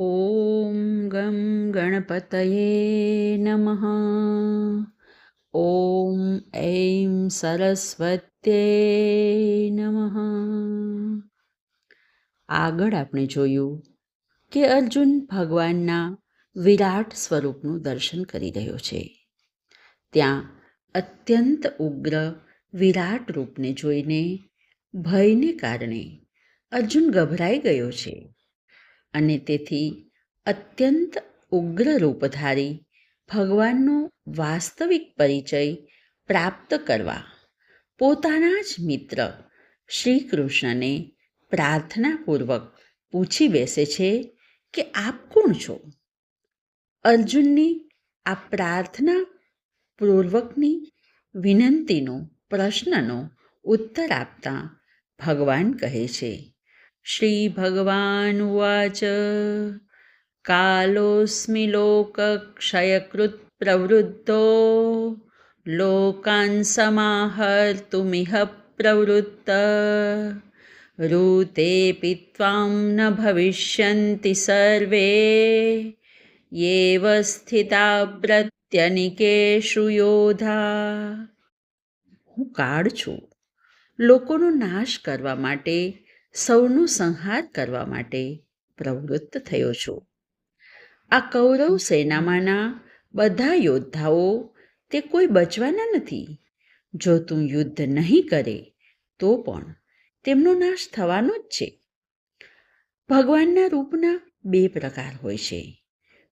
ઓમ ગમ ગણપતયે નમઃ ઓમ ઐમ સરસ્વત્યે નમઃ આગળ આપણે જોયું કે અર્જુન ભગવાનના વિરાટ સ્વરૂપનું દર્શન કરી રહ્યો છે. ત્યાં અત્યંત ઉગ્ર વિરાટ રૂપને જોઈને ભયને કારણે અર્જુન ગભરાઈ ગયો છે. અને તેથી અત્યંત ઉગ્ર રૂપધારી ભગવાનનો વાસ્તવિક પરિચય પ્રાપ્ત કરવા પોતાના જ મિત્ર શ્રી કૃષ્ણને પ્રાર્થનાપૂર્વક પૂછી બેસે છે કે આપ કોણ છો? અર્જુનની આ પ્રાર્થના પૂર્વકની વિનંતીનો, પ્રશ્નનો ઉત્તર આપતા ભગવાન કહે છે કાલોસ્મિ લોકક્ષયકૃત પ્રવૃદ્ધો લોકાન સમાહર્તુમિહ પ્રવૃત્ત ઋતે ત્વાં ન ભવિષ્યન્તિ સર્વે યેવ સ્થિતા પ્રત્યનિકેષુ હું કાળ છું. લોકોનો નાશ કરવા માટે સૌનો સંહાર કરવા માટે પ્રવૃત્ત થયો છું. આ કૌરવ સેનામાંના બધા યોદ્ધાઓ, તે કોઈ બચવાના નથી. જો તું યુદ્ધ નહીં કરે, તો પણ તેમનો નાશ થવાનો જ છે. ભગવાનના રૂપના બે પ્રકાર હોય છે,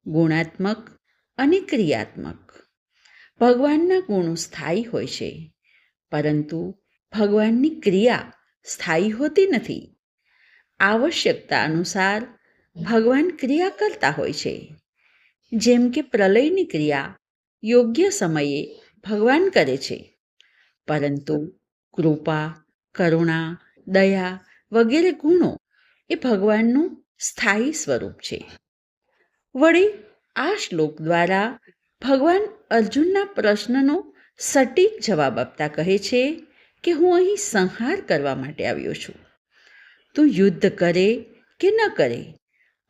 ગુણાત્મક અને ક્રિયાત્મક. ભગવાનના ગુણો સ્થાયી હોય છે, પરંતુ ભગવાનની ક્રિયા સ્થાયી હોતી નથી. આવશ્યકતા અનુસાર ભગવાન ક્રિયા કરતા હોય છે. જેમ કે પ્રલયની ક્રિયા યોગ્ય સમયે ભગવાન કરે છે. પરંતુ કૃપા, કરુણા, દયા વગેરે ગુણો એ ભગવાનનું સ્થાયી સ્વરૂપ છે. વળી આ શ્લોક દ્વારા ભગવાન અર્જુનના પ્રશ્નનો સટીક જવાબ આપતા કહે છે કે હું અહીં સંહાર કરવા માટે આવ્યો છું. તું યુદ્ધ કરે કે ન કરે?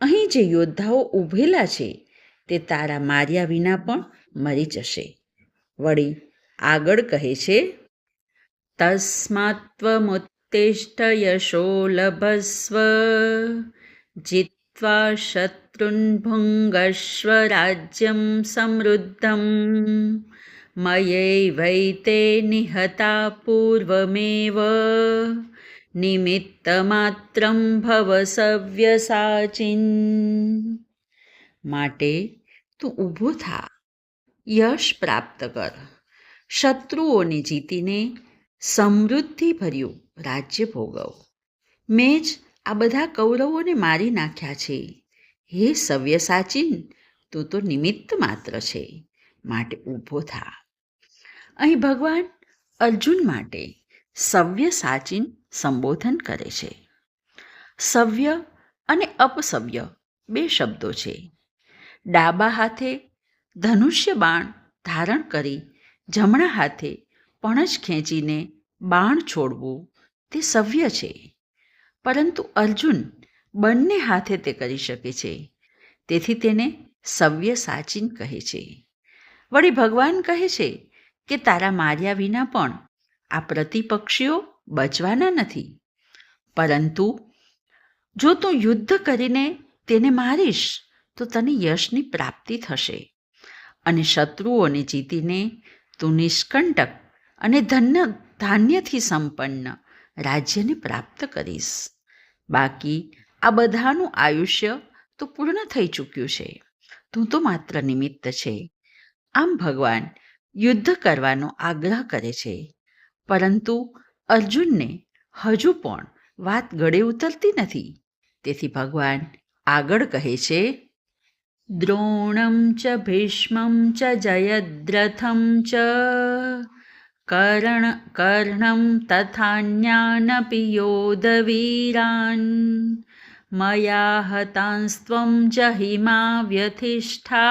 અહીં જે યોદ્ધાઓ ઊભેલા છે, તે તારા માર્યા વિના પણ મરી જશે. વળી આગળ કહે છે તસ્માત્વમુત્તિષ્ઠ યશો લભસ્વ, જીત્વા શત્રુન ભુંગસ્વ રાજ્યમ સમૃદ્ધમ મયૈવૈતે નિહતા પૂર્વમેવ નિમિત્તમાત્રમ ભવ સવ્યસાચિન માટે તું ઊભો થા યશ પ્રાપ્ત કર શત્રુઓને જીતીને સમૃદ્ધિભર્યું રાજ્ય ભોગવ મેં જ આ બધા કૌરવોને મારી નાખ્યા છે હે સવ્યસાચીન તું તો નિમિત્ત માત્ર છે માટે ઊભો થા અહીં ભગવાન અર્જુન માટે સવ્ય સાચીન સંબોધન કરે છે. સવ્ય અને અપસવ્ય બે શબ્દો છે. ડાબા હાથે ધનુષ્ય બાણ ધારણ કરી, જમણા હાથે પણજ ખેંચીને બાણ છોડવું તે સવ્ય છે. પરંતુ અર્જુન બંને હાથે તે કરી શકે છે. તેથી તેને સવ્ય સાચીન કહે છે. વળી ભગવાન કહે છે કે તારા માર્યા વિના પણ આ પ્રતિપક્ષીઓ બચવાના નથી. પરંતુ જો તું યુદ્ધ કરીને તેને મારીશ, તો તને યશની પ્રાપ્તિ થશે અને શત્રુઓને જીતીને તું નિષ્કંટક અને ધન્ય, ધાન્યથી સંપન્ન રાજ્યને પ્રાપ્ત કરીશ. બાકી આ બધાનું આયુષ્ય તો પૂર્ણ થઈ ચૂક્યું છે. તું તો માત્ર નિમિત્ત છે. આમ ભગવાન યુદ્ધ કરવાનો આગ્રહ કરે છે. પરંતુ અર્જુનને હજુ પણ વાત ગળે ઉતરતી નથી. તેથી ભગવાન આગળ કહે છે, દ્રોણમ ચ ભીષ્મમ ચ જયદ્રથમ ચ કર્ણ, કર્ણમ તથાન્યાનપી યોધવીરાન. મયા હતાંસ્ત્વં જહિમા વ્યથિષ્ઠા.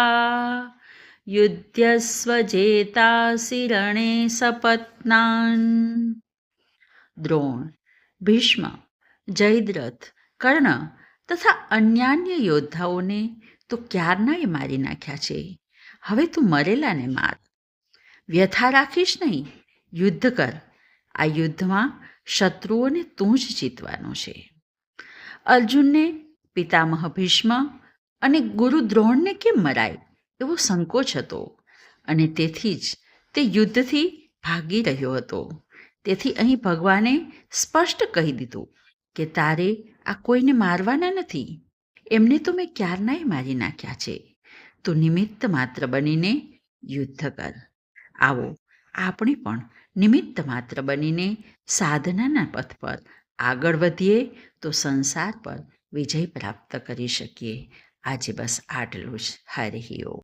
યુદ્ધસ્વ જેતાસી રણે સપત્નાન. દ્રોણ, ભીષ્મ, જયદ્રથ, કર્ણ તથા અન્યાન્ય યોદ્ધાઓને તો ક્યારનાય મારી નાખ્યા છે? હવે તું મરેલાને માર. વ્યથા રાખીશ નહીં. યુદ્ધ કર. આ યુદ્ધમાં શત્રુઓને તું જ જીતવાનો છે. અર્જુનને, પિતામહ ભીષ્મ અને ગુરુ દ્રોણને કેમ મરાય? એવો સંકોચ હતો અને તેથી જ તે યુદ્ધથી ભાગી રહ્યો હતો. તેથી અહીં ભગવાને સ્પષ્ટ કહી દીધું કે તારે આ કોઈને મારવાના નથી. એમને તો મેં ક્યારનાય મારી નાખ્યા છે. તું નિમિત્ત માત્ર બનીને યુદ્ધ કર. આવો, આપણે પણ નિમિત્ત માત્ર બનીને સાધનાના પથ પર આગળ વધીએ તો સંસાર પર વિજય પ્રાપ્ત કરી શકીએ. આજે બસ આટલું જ. હરિ ઓમ.